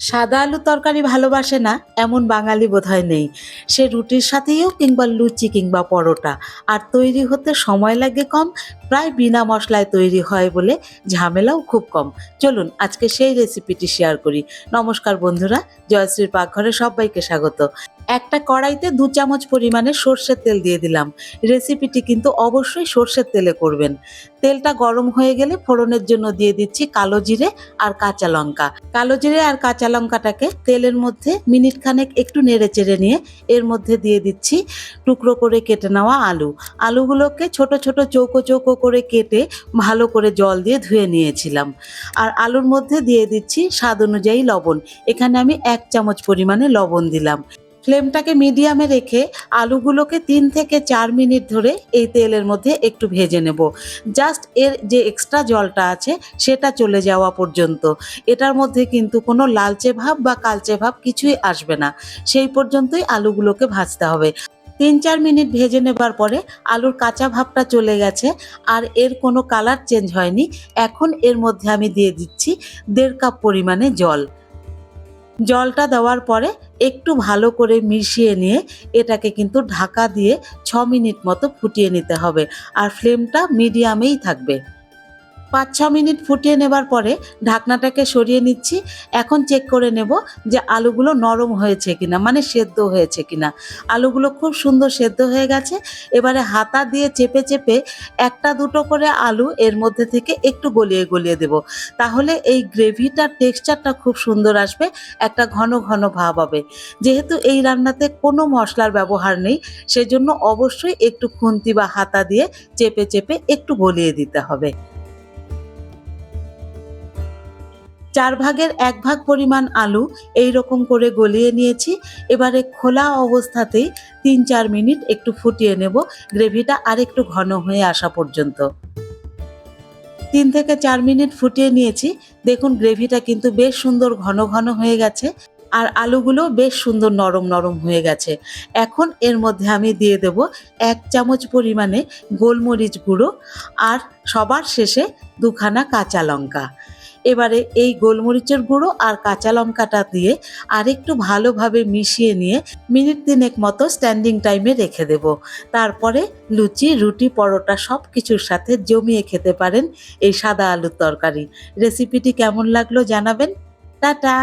সাদা আলু তরকারি ভালোবাসে না, এমন বাঙালি বোধহয় নেই। সে রুটির সাথেও কিংবা লুচি কিংবা পরোটা। আর তৈরি হতে সময় লাগে কম, প্রায় বিনা মশলায় তৈরি হয় বলে ঝামেলাও খুব কম। চলুন আজকে সেই রেসিপিটি শেয়ার করি। নমস্কার বন্ধুরা, জয়শ্রীর পাকঘরে সবাইকে স্বাগত। একটা কড়াইতে দু চামচ পরিমাণে সর্ষের তেল দিয়ে দিলাম। রেসিপিটি কিন্তু অবশ্যই সর্ষের তেলে করবেন। তেলটা গরম হয়ে গেলে ফোড়নের জন্য দিয়ে দিচ্ছি কালো জিরে আর কাঁচা লঙ্কা। কালো জিরে আর কাঁচা লঙ্কাটাকে তেলের মধ্যে মিনিট খানেক একটু নেড়ে চেড়ে নিয়ে এর মধ্যে দিয়ে দিচ্ছি টুকরো করে কেটে নেওয়া আলু। আলুগুলোকে ছোট ছোট চৌকো চৌকো করে কেটে ভালো করে জল দিয়ে ধুয়ে নিয়েছিলাম। আর আলুর মধ্যে দিয়ে দিচ্ছি স্বাদ অনুযায়ী লবণ। এখানে আমি এক চামচ পরিমাণে লবণ দিলাম। ফ্লেমটাকে মিডিয়ামে রেখে আলুগুলোকে তিন থেকে চার মিনিট ধরে এই তেলের মধ্যে একটু ভেজে নেব। জাস্ট এর যে এক্সট্রা জলটা আছে সেটা চলে যাওয়া পর্যন্ত। এটার মধ্যে কিন্তু কোনো লালচে ভাব বা কালচে ভাব কিছুই আসবে না। সেই পর্যন্তই আলুগুলোকে ভাজতে হবে। তিন চার মিনিট ভেজে নেবার পরে আলুর কাঁচা ভাবটা চলে গেছে আর এর কোনো কালার চেঞ্জ হয়নি। এখন এর মধ্যে আমি দিয়ে দিচ্ছি দেড় কাপ পরিমাণে জল। জলটা দেওয়ার পরে একটু ভালো করে মিশিয়ে নিয়ে এটাকে কিন্তু ঢাকা দিয়ে ছ মিনিট মতো ফুটিয়ে নিতে হবে। আর ফ্লেমটা মিডিয়ামেই থাকবে। পাঁচ ছ মিনিট ফুটিয়ে নেবার পরে ঢাকনাটাকে সরিয়ে নিচ্ছি। এখন চেক করে নেব যে আলুগুলো নরম হয়েছে কিনা মানে সেদ্ধ হয়েছে কিনা। আলুগুলো খুব সুন্দর সেদ্ধ হয়ে গেছে। এবারে হাতা দিয়ে চেপে চেপে একটা দুটো করে আলু এর মধ্যে থেকে একটু গলিয়ে গলিয়ে দেব। তাহলে এই গ্রেভিটার টেক্সচারটা খুব সুন্দর আসবে, একটা ঘন ঘন ভাব হবে। যেহেতু এই রান্নাতে কোনো মশলার ব্যবহার নেই, সেজন্য অবশ্যই একটু খুন্তি বা হাতা দিয়ে চেপে চেপে একটু গলিয়ে দিতে হবে। চার ভাগের এক ভাগ পরিমাণ আলু এই রকম করে গলিয়ে নিয়েছি। এবারে খোলা অবস্থাতেই তিন চার মিনিট একটু ফুটিয়ে নেব। গ্রেভিটা আর একটু ঘন হয়ে আসা পর্যন্ত। তিন থেকে চার মিনিট ফুটিয়ে নিয়েছি। দেখুন, গ্রেভিটা কিন্তু বেশ সুন্দর ঘন ঘন হয়ে গেছে আর আলুগুলো বেশ সুন্দর নরম নরম হয়ে গেছে। এখন এর মধ্যে আমি দিয়ে দেব এক চামচ পরিমাণে গোলমরিচ গুঁড়ো আর সবার শেষে দুখানা কাঁচা লঙ্কা। এবারে এই গোলমরিচের গুঁড়ো আর কাঁচা লঙ্কাটা দিয়ে আরেকটু ভালোভাবে মিশিয়ে নিয়ে মিনিট তিনেক মতো স্ট্যান্ডিং টাইমে রেখে দেব। তারপরে লুচি, রুটি, পরোটা সব কিছুর সাথে জমিয়ে খেতে পারেন এই সাদা আলুর তরকারি। রেসিপিটি কেমন লাগল জানাবেন? টাটা!